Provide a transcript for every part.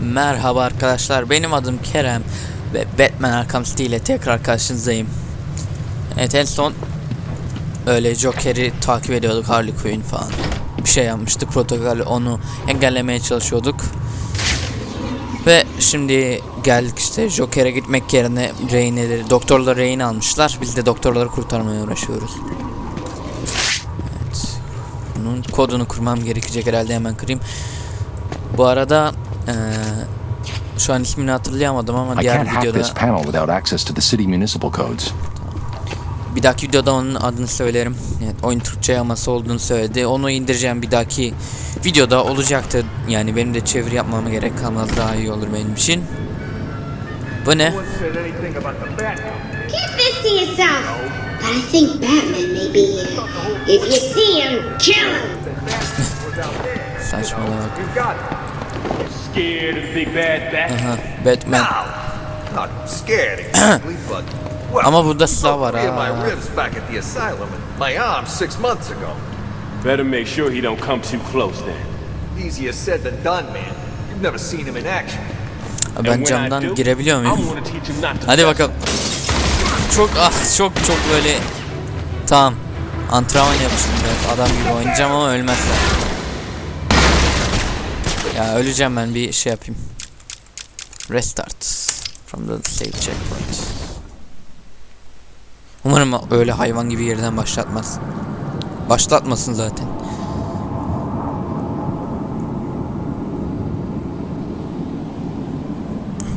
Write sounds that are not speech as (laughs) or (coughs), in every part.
Merhaba arkadaşlar benim adım Kerem ve Batman Arkham City ile tekrar karşınızdayım. Evet en son öyle Joker'i takip ediyorduk Harley Quinn falan. Bir şey yapmıştık protokol onu engellemeye çalışıyorduk. Ve şimdi geldik işte Joker'e gitmek yerine rehineleri, doktorları rehin almışlar. Biz de doktorları kurtarmaya uğraşıyoruz. Evet. Bunun kodunu kurmam gerekecek herhalde hemen kırayım. Bu arada eee, şu an ismini hatırlayamadım ama I diğer can't hack videoda this panel without access to the city municipal codes. bir dahaki videoda onun adını söylerim. Evet, oyun Türkçe yaması olduğunu söyledi. Onu indireceğim bir dahaki videoda olacaktı. Yani benim de çeviri yapmama gerek kalmaz daha iyi olur benim için. Bu ne? Said anything about the Batman. Keep this to yourself. But I think Batman may be here. If you see him, kill him. Was out there. Saçmalama got it. Scared of big bad bat? Aha, Batman. Not scared (clears throat) exactly, but well, Ama burada silah var three of my ha. ribs back at the asylum and my arm six months ago. Better make sure he don't come too close then. Easier said than done, man. You've never seen him in action. Ha, And Ben when I camdan girebiliyor I'm muyum? gonna teach him not to Hadi bakalım. Çok ah çok çok böyle tamam. Antrenman yapmıştım biraz. Adam gibi oynayacağım ama ölmezler. Ya öleceğim ben bir şey yapayım. Restart from the save checkpoint. Umarım öyle hayvan gibi yerden başlatmaz. Başlatmasın zaten.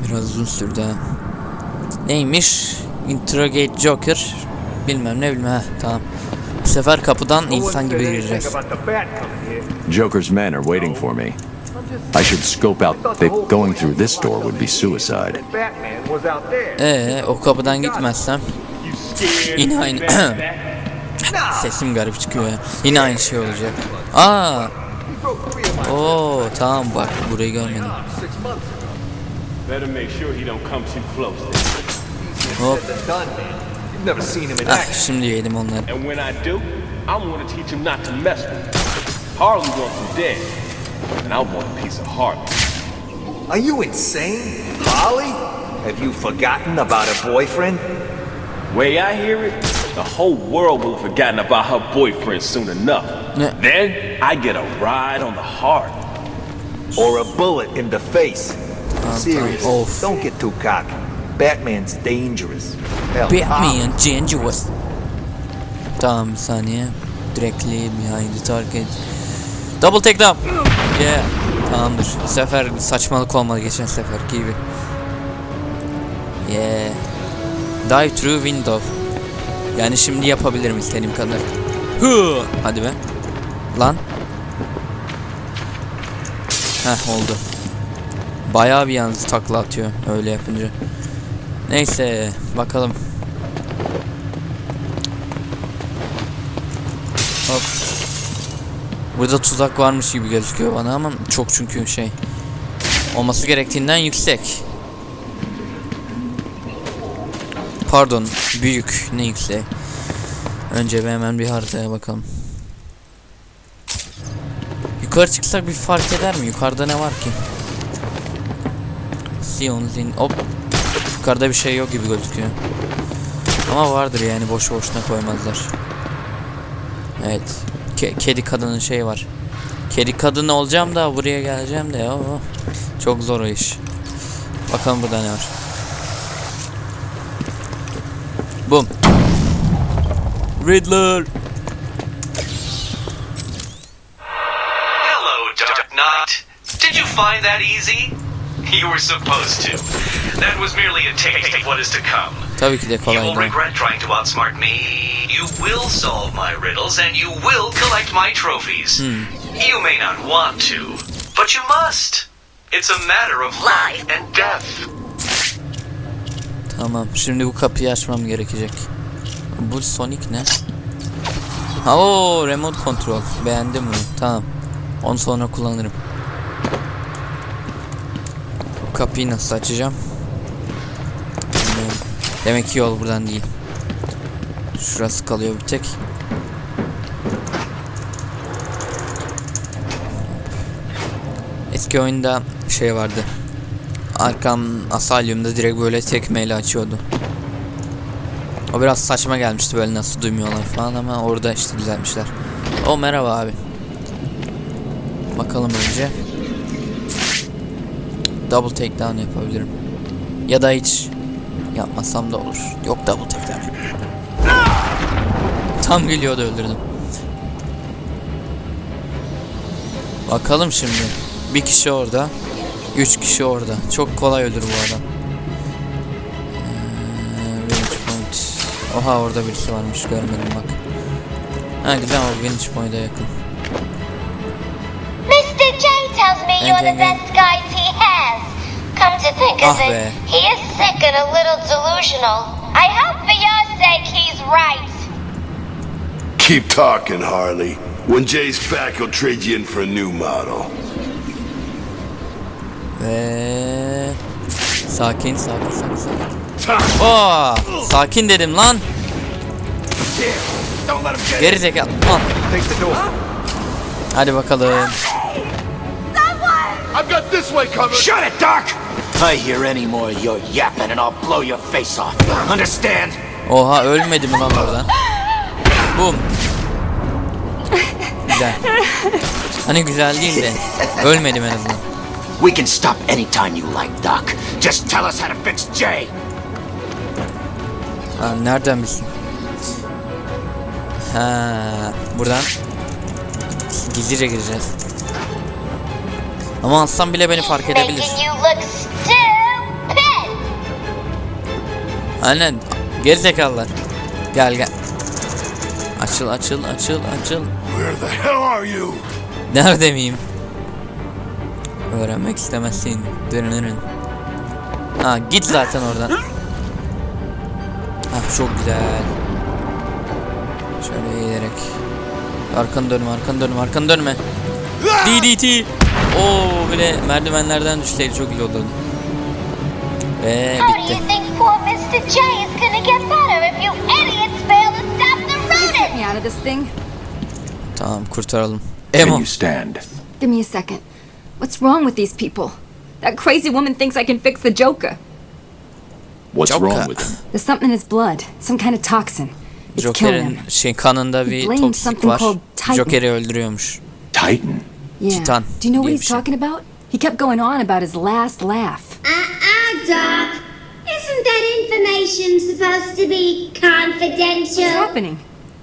Biraz uzun sürdü ha. Neymiş? Interrogate Joker. Bilmem ne bilmem. Heh, tamam. Bu sefer kapıdan insan gibi gireceğiz. Joker's men are waiting for me. I should scope out that going through this door would be suicide. That Batman was out there. Ee, o kapıdan gitmezsem Yine aynı. (coughs) sesim garip çıkıyor ya. Yine aynı şey olacak. Aa, oo tamam bak burayı görmedim. Hop. Ah, action. şimdi yedim onları. And when I do, I'm gonna teach him not to mess with me. Harley wants him dead, and I want a piece of Harley. Are you insane? Holly? Have you forgotten about her boyfriend? Way I hear it, the whole world will have forgotten about her boyfriend soon enough. Ne? Then I get a ride on the heart. Or a bullet in the face? Uh, Serious. Of. Don't get too cocky. Batman's dangerous. Hell, ah. Batman Dangerous. Tamam bir saniye. Directly behind the target. Double take down. Yeah. Tamamdır. Bu sefer saçmalık olmadı geçen sefer gibi. Yeah. Dive through window. Yani şimdi yapabilirim istediğim kadar. Hı. Hadi be. Lan. Heh oldu. Bayağı bir yalnız takla atıyor öyle yapınca. Neyse bakalım. Burada tuzak varmış gibi gözüküyor bana ama çok çünkü şey olması gerektiğinden yüksek. Pardon, büyük ne yüksek. Önce bir hemen bir haritaya bakalım. Yukarı çıksak bir fark eder mi? Yukarıda ne var ki? Sion Zin. Hop. Yukarıda bir şey yok gibi gözüküyor. Ama vardır yani boş boşuna koymazlar. Evet. Ke- kedi kadının şeyi var. Kedi kadını olacağım da buraya geleceğim de o çok zor o iş. Bakalım burada ne var. Boom. Riddler. Hello, Dark Knight. Did you find that easy? You were supposed to. That was merely a taste of what is to come. Tabii ki de You will regret trying to outsmart me. You will solve my riddles and you will collect my trophies. You may not want to, but you must. It's a matter of life and death. Tamam. Şimdi bu kapıyı açmam gerekecek. Bu Sonic ne? Ha o remote control. Beğendim bunu. Tamam. Onu sonra kullanırım. Bu kapıyı nasıl açacağım? Demek ki yol buradan değil. Şurası kalıyor bir tek. Eski oyunda şey vardı. Arkam asalyumda direkt böyle tekmeyle açıyordu. O biraz saçma gelmişti böyle nasıl duymuyorlar falan ama orada işte düzeltmişler. O merhaba abi. Bakalım önce. Double takedown yapabilirim. Ya da hiç yapmasam da olur. Yok double takedown. Tam geliyordu öldürdüm. Bakalım şimdi. Bir kişi orada. Üç kişi orada. Çok kolay ölür bu adam. Ee. Oha orada birisi varmış görmedim bak. Ha güzel o Vintage point'e yakın. Mr. J tells me you're the best guide he has. Come to think of Ah it, be. he is sick and a little delusional. I hope for your sake he's right. Keep talking, Harley. When Jay's back, he'll trade you in for a new model. Ve sakin sakin sakin sakin. Oo, oh, sakin dedim lan. Don't let him get Geri zekalı lan. Take the door. Hadi bakalım. I've got this way covered. Shut it, Doc! I hear any more of your yapping and I'll blow your face off. Understand? Oha ölmedi mi lan oradan? Bum. Güzel. Hani güzel değil de ölmedim en azından. We can stop anytime you like, Doc. Just tell us how to fix Jay. Ha, nereden bilsin? Ha, buradan gizlice gireceğiz. Ama Aslan bile beni fark edebilir. Aynen. Gerizekalılar. Gel gel. Açıl açıl açıl açıl. Where the hell are you? Nerede miyim? Öğrenmek istemezsin. Dırınırın. Ha git zaten oradan. Ha çok güzel. Şöyle eğilerek. Arkanı dönme, arkanı dönme, arkanı dönme. DDT. Oo bile merdivenlerden düşseydi çok iyi olurdu. Ve How do bitti. Me out of this thing. Tamam kurtaralım. Can Emo. you stand? Give me a second. What's wrong with these people? That crazy woman thinks I can fix the Joker. What's Joker. wrong with him? There's something in his blood. Some kind of toxin. It's killing Joker'in him. şey kanında He bir blamed toksik something var. called Titan. Joker'i öldürüyormuş. Titan. Yeah. Titan Do you know what diye he's şey. talking about? He kept going on about his last laugh. Uh-uh, Doc. Isn't that information supposed to be confidential? What's happening?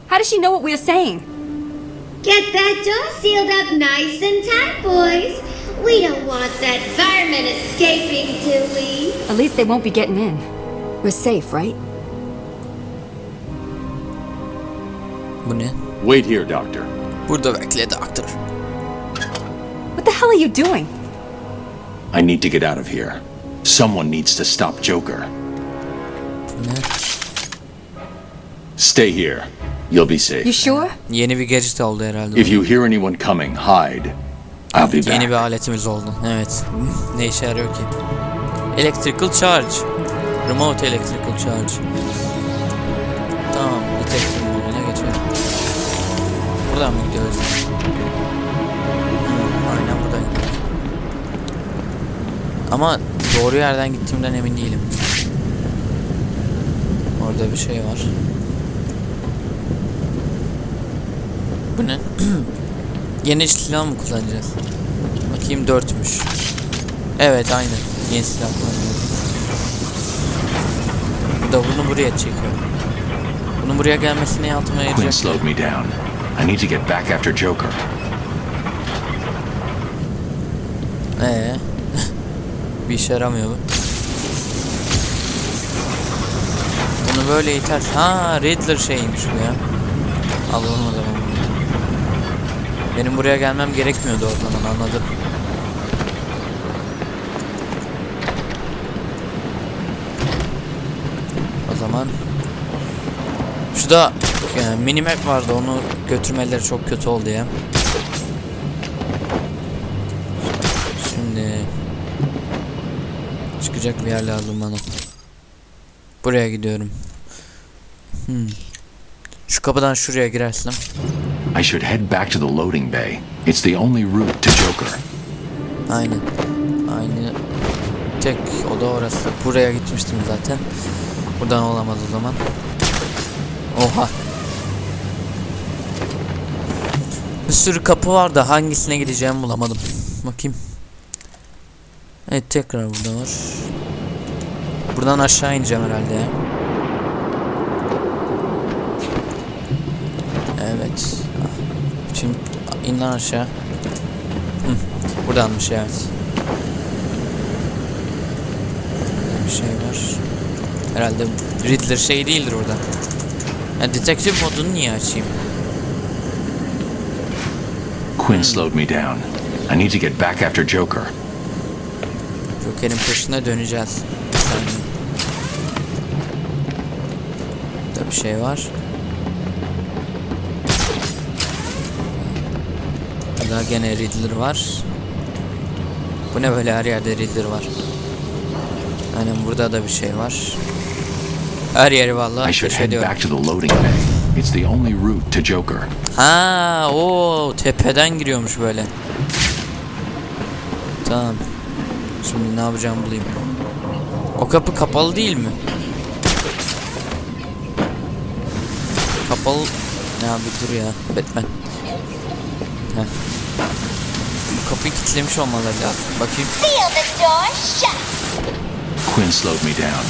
How does she know what we're saying? Get that door sealed up nice and tight, boys. We don't want that fireman escaping, do we? At least they won't be getting in. We're safe, right? Bu ne? Wait here, Doctor. Burada bekle doktor. What the hell are you doing? I need to get out of here. Someone needs to stop Joker. Ne? Stay here. You'll be safe. You sure? Yeni bir gadget oldu herhalde. If you hear anyone coming, hide. I'll be Yeni bir back. aletimiz oldu. Evet. ne işe yarıyor ki? Electrical charge. Remote electrical charge. Tamam. Detector moduna geçelim. Buradan mı gidiyoruz? Hı, Aynen buradan gidiyoruz. Ama doğru yerden gittiğimden emin değilim. Orada bir şey var. Bu ne? (clears throat) Yeni silah mı kullanacağız? Bakayım dörtmüş. Evet aynen. Yeni silah kullanacağız. Bu da bunu buraya çekiyor. Bunun buraya gelmesine Quinn yarayacak. slowed me down. I need to get back after Joker. Ee, (laughs) bir işe yaramıyor bu. Bunu böyle iter. Ha Riddler şeymiş bu ya. Zaman. bunu. Benim buraya gelmem gerekmiyordu o zaman anladım. O zaman şu da yani minimap vardı onu götürmeleri çok kötü oldu ya. Şimdi çıkacak bir yer lazım bana. Buraya gidiyorum. Hmm. Şu kapıdan şuraya girersem. I should head back to the loading bay. It's the only route to Joker. Aynen. Aynı tek oda orası. Buraya gitmiştim zaten. Buradan olamaz o zaman. Oha. Bir sürü kapı var da hangisine gideceğimi bulamadım. Bakayım. Evet tekrar burada var. Buradan aşağı ineceğim herhalde ya. Evet. Şimdi in lan aşağı. Hı, buradanmış evet. Bir şey var. Herhalde Riddler şey değildir orada. Ya detektif modunu niye açayım? Quinn slowed me down. I need to get back after Joker. Joker'in peşine döneceğiz. Bir saniye. Burada bir şey var. Burada gene Riddler var. Bu ne böyle her yerde Riddler var. Aynen burada da bir şey var. Her yeri vallahi keşfediyorum. It's the only route to Joker. Ha, o tepeden giriyormuş böyle. Tamam. Şimdi ne yapacağımı bulayım. O kapı kapalı değil mi? Kapalı. Ne abi dur ya. Batman. Heh. Kapıyı kilitlemiş olmaları lazım. Bakayım. Seal the door shut. Quinn slowed me down.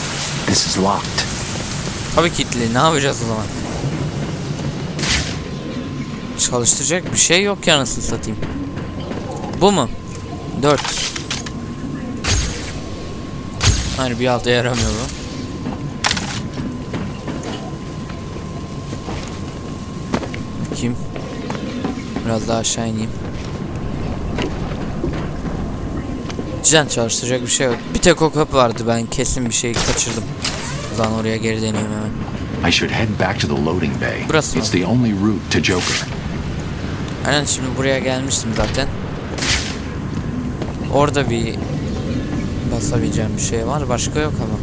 This is locked. Tabii kilitli. Ne yapacağız o zaman? Çalıştıracak bir şey yok ya nasıl satayım. Bu mu? 4. Hayır bir alta yaramıyor bu. Bakayım. Biraz daha aşağı ineyim. Cidden çalıştıracak bir şey yok. Bir tek o kapı vardı ben kesin bir şey kaçırdım. Zaman oraya geri döneyim hemen. I should head back to the loading bay. Burası mı? It's the only route to Joker. Aynen şimdi buraya gelmiştim zaten. Orada bir basabileceğim bir şey var. Başka yok ama.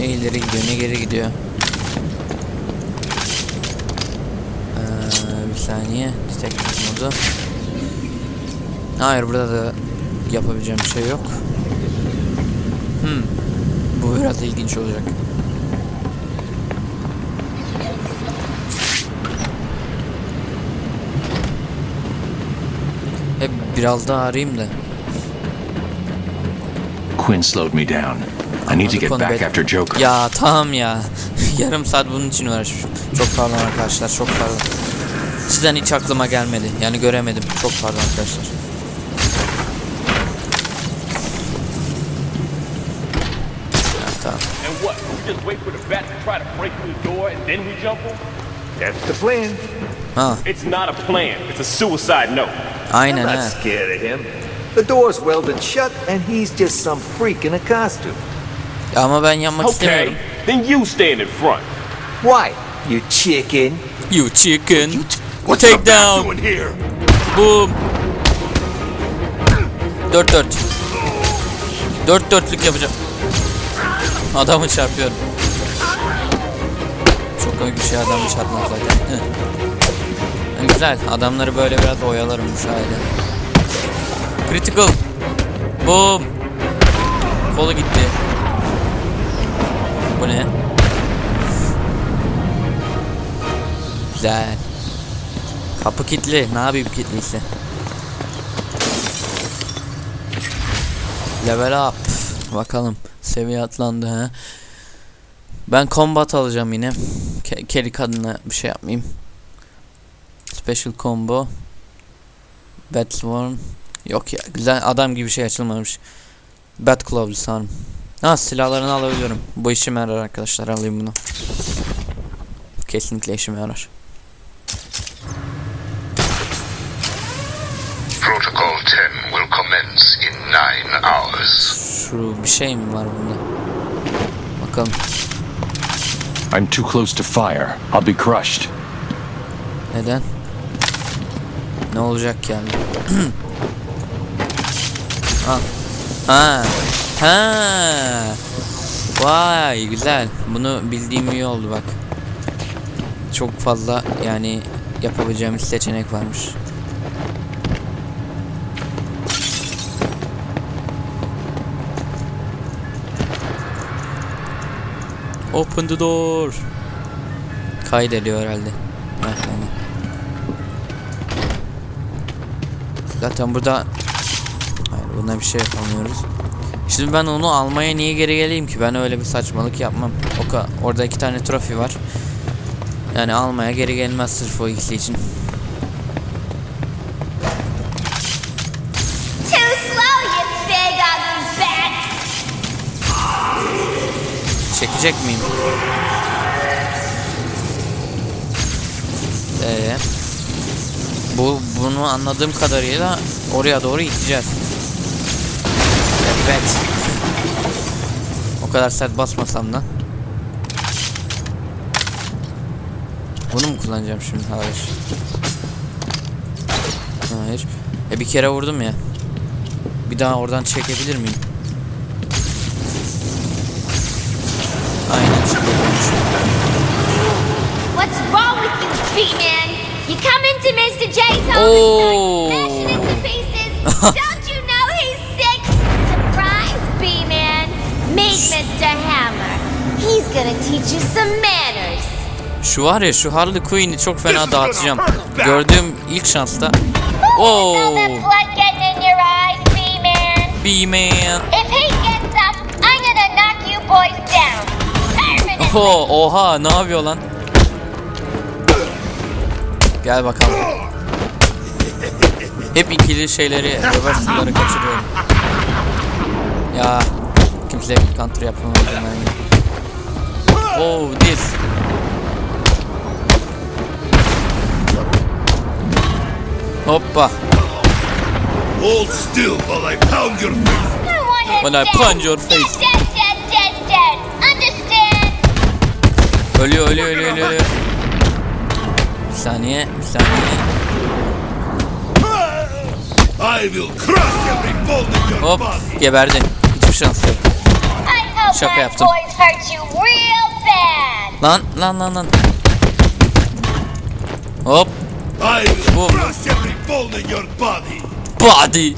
Ne ileri gidiyor ne geri gidiyor. Ee, bir saniye. Detective modu. Hayır burada da yapabileceğim bir şey yok. Hmm. Bu biraz ilginç olacak. Hep biraz daha arayayım da. Quinn slowed me down. I need to get back after Joker. Ya tamam ya. (laughs) Yarım saat bunun için uğraşmışım. Çok pardon arkadaşlar. Çok pardon. Sizden hiç aklıma gelmedi. Yani göremedim. Çok pardon arkadaşlar. Ha, tamam. And what? We just wait for the bat to try to break through the door and then we jump him? That's the plan. Ha, It's not a plan. It's a suicide note. aynen I'm not scared of him. The door's welded shut, and he's just some freak in a costume. Ama ben yanmak istemiyorum. Okay, then you stand in front. Why, you chicken? You chicken. What's Take down. Boom. Dört dört. Dört dörtlük yapacağım. Adamı çarpıyorum. Çok komik bir şey adamı çarpmak zaten. Yani güzel. Adamları böyle biraz oyalarım bu sayede. Critical. Boom. Kolu gitti. Bu ne? Güzel. Kapı kilitli. Ne yapayım kilitliyse. Level up. Bakalım. Seviye atlandı ha. Ben combat alacağım yine. Ke Kelly kadına bir şey yapmayayım. Special combo. Batsworm. Yok ya güzel adam gibi şey açılmamış. Bat Glove sanırım. Ha silahlarını alabiliyorum. Bu işime yarar arkadaşlar alayım bunu. Kesinlikle işime yarar. Commence in nine hours. Şu bir şey mi var bunda? Bakalım. I'm too close to fire. I'll be crushed. Neden? Ne olacak yani? ha. (clears throat) Ha. Ha. Vay güzel. Bunu bildiğim iyi oldu bak. Çok fazla yani yapabileceğimiz seçenek varmış. Open the door. Kaydediyor herhalde. Heh, aynen. Zaten burada Hayır buna bir şey yapamıyoruz. Şimdi ben onu almaya niye geri geleyim ki? Ben öyle bir saçmalık yapmam. O ka orada iki tane trofi var. Yani almaya geri gelmez sırf o ikisi için. Çekecek miyim? Ee, bu bunu anladığım kadarıyla oraya doğru gideceğiz. Evet. O kadar sert basmasam da. Bunu mu kullanacağım şimdi? Hayır. Hayır. E bir kere vurdum ya. Bir daha oradan çekebilir miyim? Aynen şimdi olmuş. What's wrong with you, B-Man? You come into Mr. J's home Oh. and start smashing it to pieces. (laughs) Don't you know he's sick? Surprise, B-Man. Meet Mr. Hammer. He's gonna teach you some manners. Şu var ya şu Harley Quinn'i çok fena dağıtacağım. Gördüğüm ilk şansta. Oo, Feel that blood getting in your eyes, B-Man? B-Man. If he gets up, I'm gonna knock you boys down. Oho, oha ne yapıyor lan? Gel bakalım. Hep ikili şeyleri, reverse'ları kaçırıyorum. Ya kimse counter yapamaz ben. Oh, this. Hoppa. Hold still while I pound your face. When I punch your face. Dead, dead, dead, dead? Ölüyor, ölüyor, ölüyor, ölüyor. ölüyor. Bir saniye, bir saniye. Hop, body. geberdin. Hiçbir şans yok. Şaka yaptım. Lan, lan, lan, lan. Hop, your body.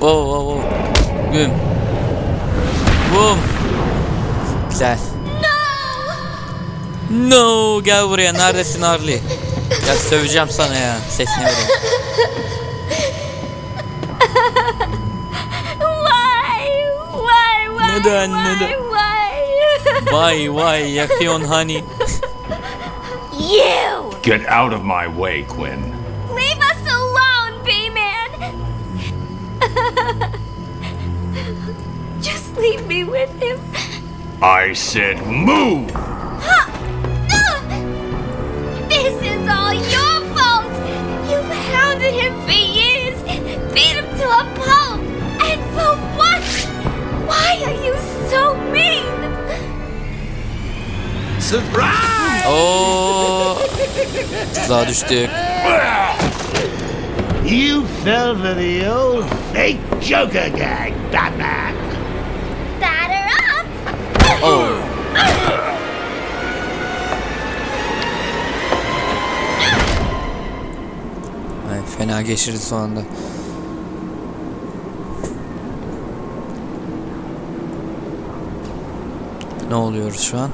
Wow, wow, wow. Güm. Boom. Güzel. No, gel buraya. Neredesin Harley? Ya söveceğim sana ya. Sesini vereyim. Why? Why? Why? Neden, why, neden? Why? Vay vay yakıyorsun hani. you! Get out of my way, Quinn. Leave us alone, B-Man! Just leave me with him. I said move! Ah. This is all your fault! You've hounded him for years, beat him to a pulp, and for what? Why are you so mean? Surprise! Oo. Tuzağa düştük. You fell for the old fake Joker gag, Batman. Oh. Ay, fena geçirdi son anda. Ne oluyoruz şu an?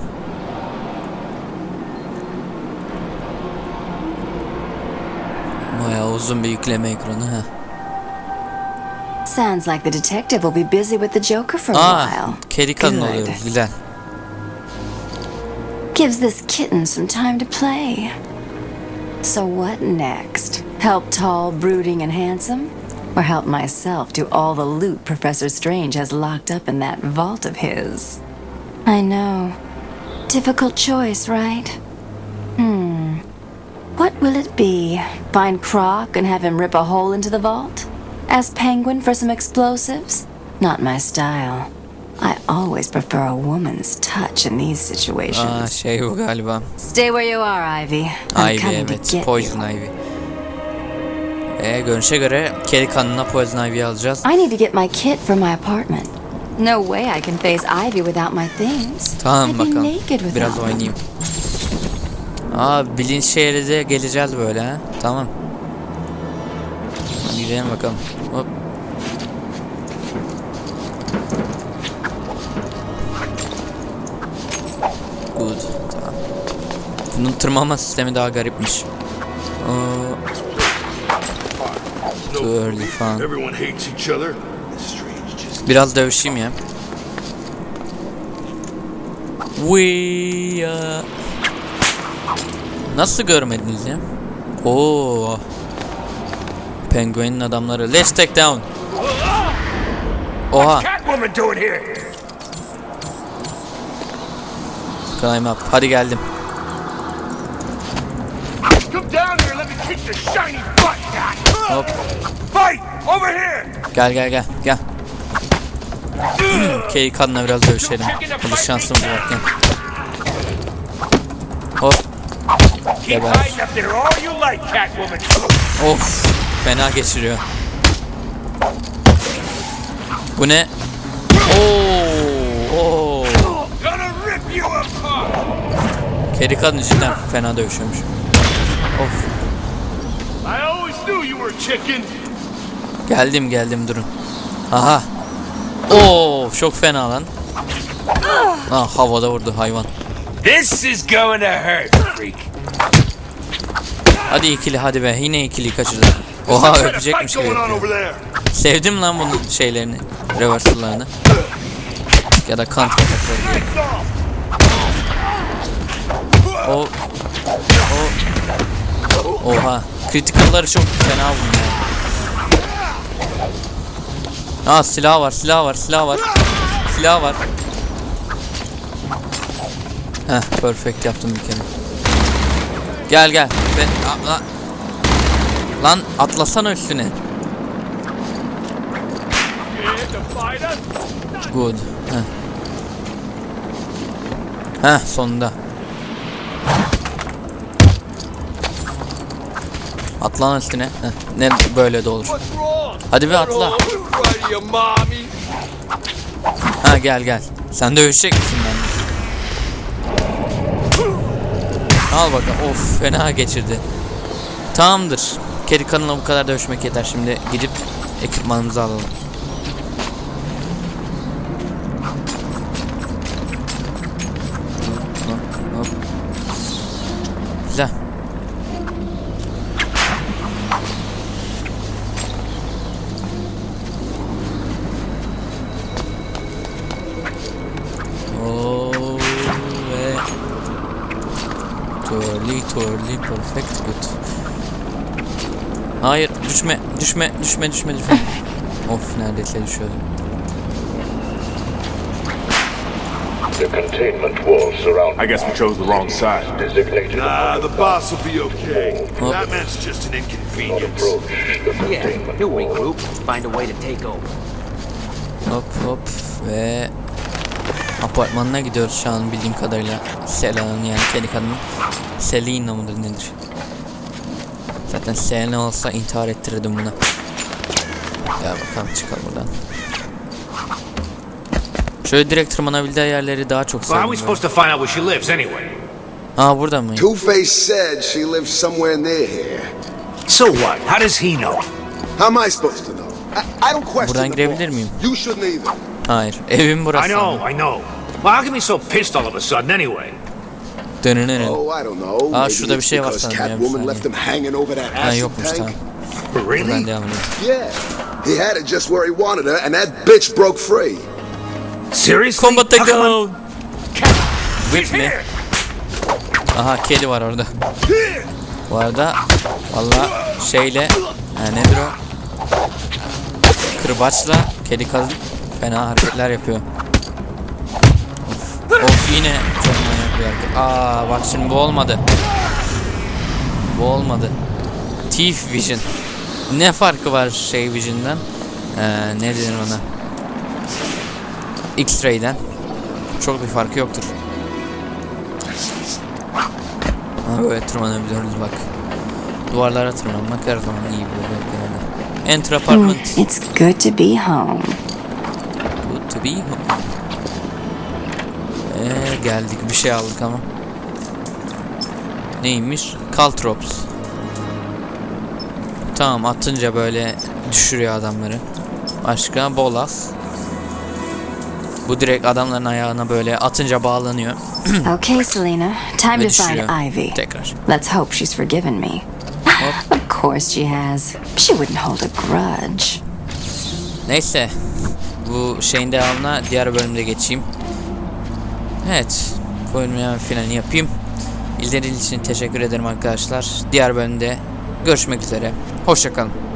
Bayağı uzun bir yükleme ekranı ha. Sounds like the detective will be busy with the Joker for a Aa, while. kedi kadın Good. oluyoruz. Güzel. Gives this kitten some time to play. So what next? Help tall, brooding, and handsome? Or help myself do all the loot Professor Strange has locked up in that vault of his? I know. Difficult choice, right? Hmm. What will it be? Find Croc and have him rip a hole into the vault? Ask Penguin for some explosives? Not my style. I always prefer a woman's touch in these situations. Aa şey bu galiba. Stay where you are, Ivy. I'm Ivy coming to evet. get Poison you. Ivy. Ee, görünüşe göre kedi kanına Poison Ivy'yi alacağız. I need to get my kit from my apartment. No way I can face Ivy without my things. Tamam I'd be bakalım. naked without Biraz them. oynayayım. Aa bilinç şehri de geleceğiz böyle ha. Tamam. Gidelim bakalım. Hop. Good. Tamam. Bunun tırmanma sistemi daha garipmiş. Aa, early falan. Biraz dövüşeyim ya. We are... Nasıl görmediniz ya? Oo. Penguin'in adamları. Let's take down. Oha. Climb up. Hadi geldim. Come down here and let me kick your shiny butt, Cat. Hop. Fight! Over here! Gel gel gel. Gel. Kay kadına biraz dövüşelim. Hadi şansımız varken. Hop. Keep Geber. Of. Fena geçiriyor. Bu ne? Oo. Oo. Kedi kadın cidden fena dövüşüyormuş. Of. Geldim geldim durun. Aha. Oo çok fena lan. Ah havada vurdu hayvan. This is going to hurt, freak. Hadi ikili hadi be yine ikiliyi kaçırdı. Oha öpecekmiş gibi. yapıyor. Sevdim lan bunun şeylerini. Reversal'larını. Ya da kant atakları. O o Oha. Critical çok fena ya. Aa silah var, silah var, silah var. Silah var. Heh, perfect yaptım bir kere. Gel gel. Ben, a- la- Lan atlasana üstüne. Good. Heh. Heh sonunda. Atla lan üstüne. Heh. Ne böyle de olur. Hadi bir atla. Ha gel gel. Sen dövüşecek misin ben? Al bakalım. Of fena geçirdi. Tamamdır. Kedi kanına bu kadar dövüşmek yeter. Şimdi gidip ekipmanımızı alalım. Hop, hop. Ve Twirly twirly perfect good. Düşme düşme düşme düşme düşme. (laughs) of neredeyse düşüyordum. The containment wall surrounding I guess we chose the wrong side. designated Nah, the boss will be okay. Hop. That man's just an inconvenience. He'll wall. regroup, find a way to take over. Hop hop ve apartmanına gidiyoruz şu an bildiğim kadarıyla. Selan'ın yani kedi kadının. Selina mıdır nedir? Zaten Selena olsa intihar ettirirdim buna. Gel bakalım çıkalım buradan. Şöyle direkt tırmanabildiği yerleri daha çok Well, how are we supposed to find out where she lives anyway? Aa burada mı? Two-Face said she lives somewhere near here. So what? How does he know? How am I supposed to know? I, I don't question Buradan the girebilir boss. miyim? You shouldn't either. Hayır. Evim burası. I know, I know. Well, how come he's so pissed all of a sudden anyway? Dönünün. Oh, I don't know. Aa, şurada bir şey var because sanırım ya, bir saniye. left him hanging over that Ha yokmuş tank. tamam. Really? Buradan devam edelim. Yeah. He had it just where he wanted her, and that bitch broke free. Seriously? Combat go. Whip mi? Aha kedi var orada. Bu arada valla şeyle ha, nedir o? Kırbaçla kedi kadın fena hareketler yapıyor. Of, of yine manyak bir. Aa bak şimdi bu olmadı. Bu olmadı. Thief Vision. Ne farkı var şey Vision'dan? Ee, ne denir ona? X-Ray'den. Çok bir farkı yoktur. Ha böyle tırmanabiliyoruz bak. Duvarlara tırmanmak her zaman iyi böyle genelde. Enter apartment. It's good to be home. Good to be home. Ee, geldik bir şey aldık ama. Neymiş? Caltrops. Tamam atınca böyle düşürüyor adamları. Başka bolas. Bu direkt adamların ayağına böyle atınca bağlanıyor. (clears throat) Okay, Selena. Time to find. Ivy. Tekrar. Let's hope she's forgiven me. (laughs) of course she has. She wouldn't hold a grudge. Neyse. Bu şeyin devamına diğer bölümde geçeyim. Evet. Bu bölümün hemen finalini yapayım. İzlediğiniz için teşekkür ederim arkadaşlar. Diğer bölümde görüşmek üzere. Hoşçakalın.